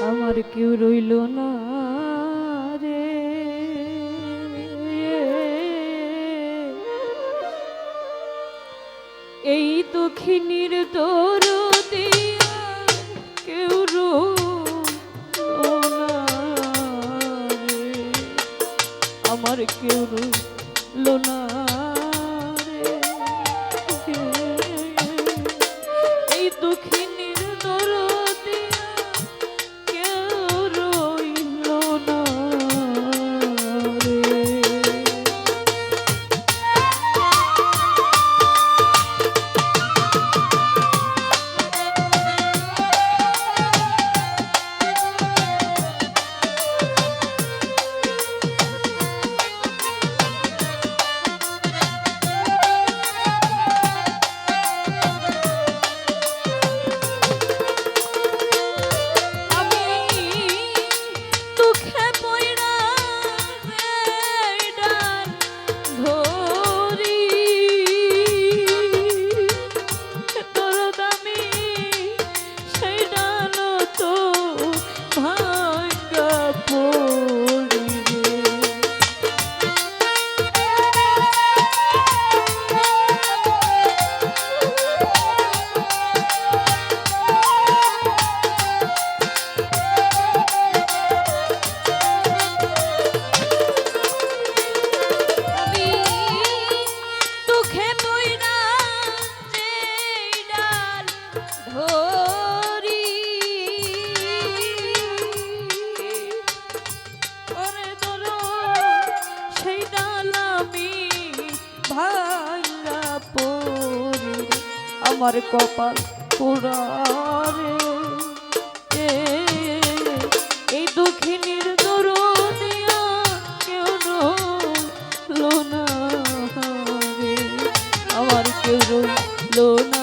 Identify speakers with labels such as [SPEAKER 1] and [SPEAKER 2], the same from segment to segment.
[SPEAKER 1] আমার কেউ রইল না রে। এই দক্ষিণীর দরদিয়া কেউ আমার কেউ রইল না আমার কপাল পোড়া রে এই দক্ষিণীর দরদিয়া কেউ না আমার কেউ রইল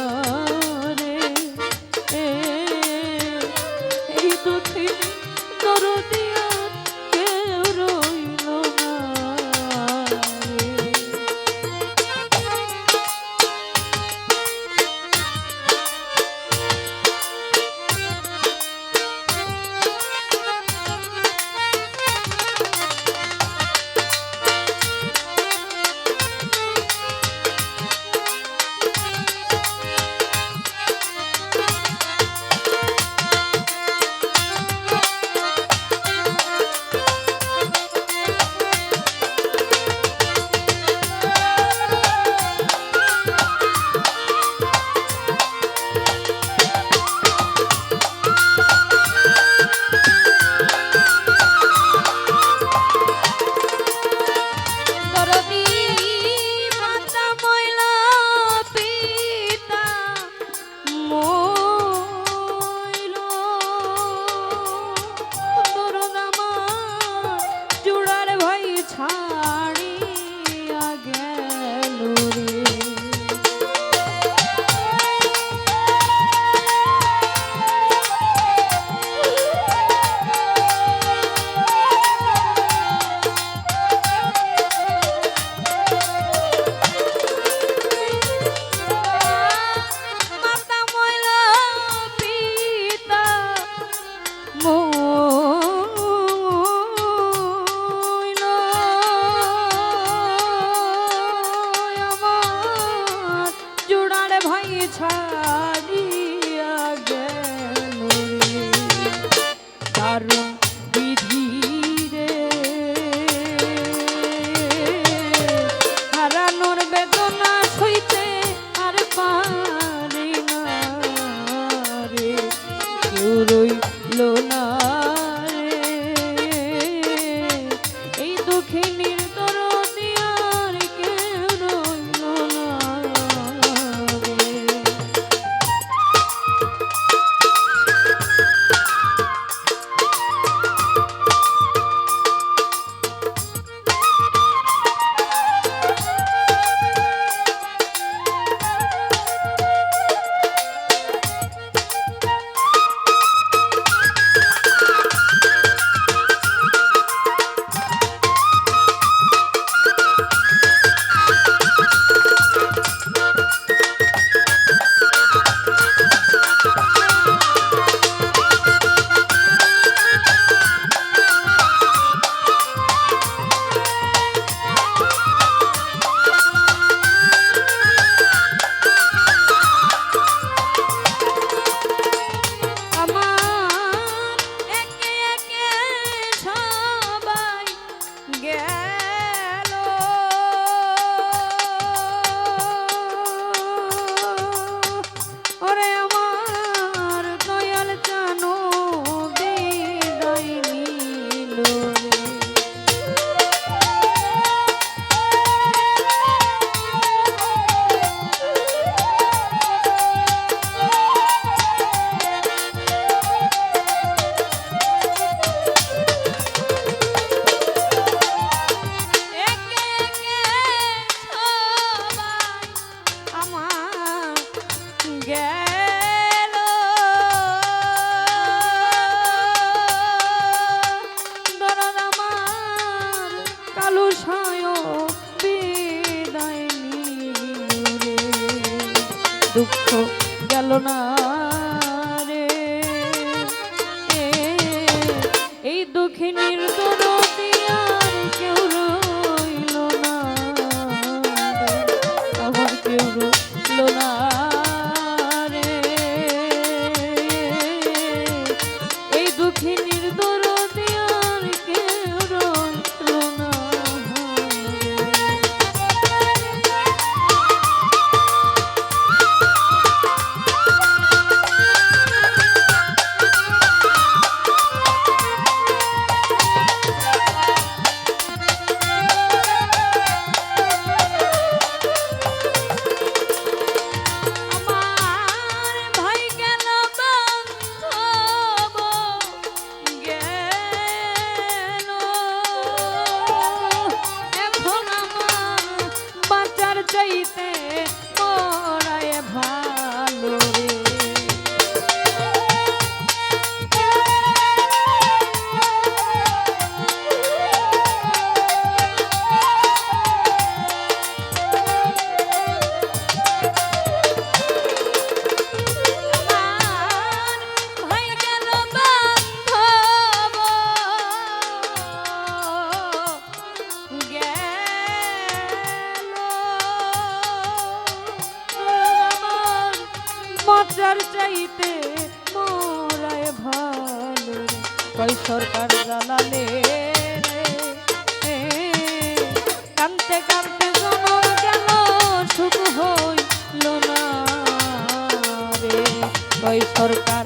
[SPEAKER 1] I don't know. get সুখিনী aí. তার চাইতে মোরায় ভালো কই সরকার জানালে কানতে কানতে জমন কেন সুখ হইল না রে? কই সরকার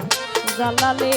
[SPEAKER 1] জানালে